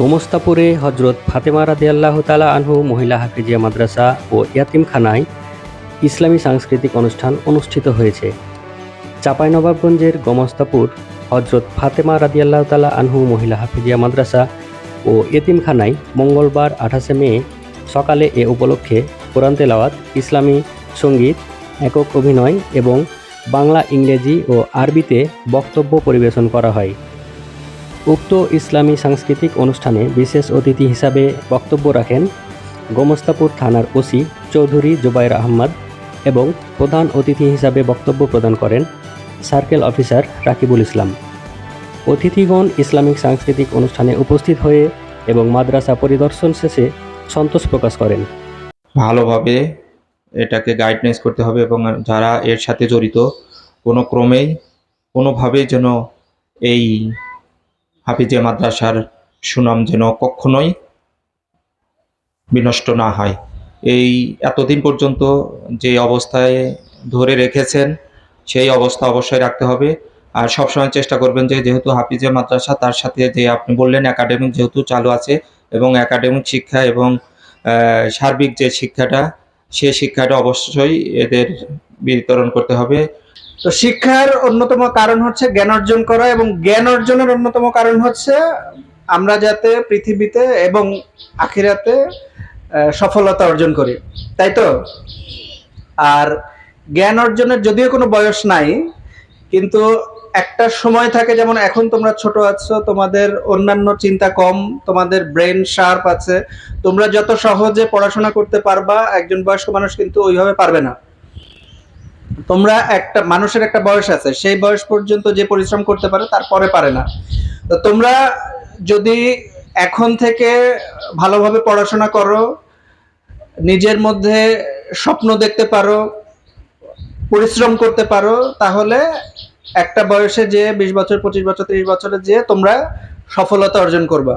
গোমস্তাপুরে হজরত ফাতেমা রাদি আল্লাহ তালা আনহু, মহিলা হাফিজিয়া মাদ্রাসা ও ইয়াতিমখানায় ইসলামী সাংস্কৃতিক অনুষ্ঠান অনুষ্ঠিত হয়েছে। চাঁপাইনবাবগঞ্জের গোমস্তাপুর হজরত ফাতেমা রাদি আল্লাহ তালা আনহু, মহিলা হাফিজিয়া মাদ্রাসা ও এতিমখানায় মঙ্গলবার আঠাশে মে সকালে এ উপলক্ষে কোরআন তেলাওয়াত, ইসলামী সংগীত একক অভিনয় এবং বাংলা, ইংরেজি ও আরবিতে বক্তব্য পরিবেশন করা হয়। উক্ত ইসলামী সাংস্কৃতিক অনুষ্ঠানে বিশেষ অতিথি হিসাবে বক্তব্য রাখেন গোমস্তাপুর থানার ওসি চৌধুরী জুবাইর আহমদ এবং প্রধান অতিথি হিসাবে বক্তব্য প্রদান করেন সার্কেল অফিসার রাকিবুল ইসলাম। অতিথিগণ ইসলামিক সাংস্কৃতিক অনুষ্ঠানে উপস্থিত হয়ে এবং মাদ্রাসা পরিদর্শন শেষে সন্তোষ প্রকাশ করেন। ভালোভাবে এটাকে গাইডনেস করতে হবে এবং যারা এর সাথে জড়িত, কোনো ক্রমেই, কোনোভাবেই যেন এই হাফিজিয়া মাদ্রাসার সুনাম যেন কখনোই বিনষ্ট না হয়। এই এতদিন পর্যন্ত যে অবস্থায় ধরে রেখেছেন, সেই অবস্থা অবশ্যই রাখতে হবে। আর সবসময় চেষ্টা করবেন যে যেহেতু হাফিজিয়া মাদ্রাসা, তার সাথে যে আপনি বললেন একাডেমিক যেহেতু চালু আছে এবং একাডেমিক শিক্ষা এবং সার্বিক যে শিক্ষাটা সেই শিক্ষাটা অবশ্যই এদের বিতরণ করতে হবে। তো শিক্ষার অন্যতম কারণ হচ্ছে জ্ঞান অর্জন করা এবং জ্ঞান অর্জনের অন্যতম কারণ হচ্ছে আমরা যাতে পৃথিবীতে এবং আখিরাতে সফলতা অর্জন করি। তাই তো? আর জ্ঞান অর্জনের যদিও কোনো বয়স নাই, কিন্তু একটা সময় থাকে যেমন এখন তোমরা ছোট আছো, তোমাদের অন্যান্য চিন্তা কম, তোমাদের ব্রেন শার্প আছে। তোমরা যত সহজে পড়াশোনা করতে পারবা, একজন বয়স্ক মানুষ কিন্তু ওইভাবে পারবে না। তোমরা একটা, মানুষের একটা বয়স আছে, সেই বয়স পর্যন্ত যে পরিশ্রম করতে পারে তারপরে পারে না। তো তোমরা যদি এখন থেকে ভালোভাবে পড়াশোনা করো, নিজের মধ্যে স্বপ্ন দেখতে পারো, পরিশ্রম করতে পারো, তাহলে একটা বয়সে যে বিশ বছর পঁচিশ বছর তিরিশ বছরে যে তোমরা সফলতা অর্জন করবা।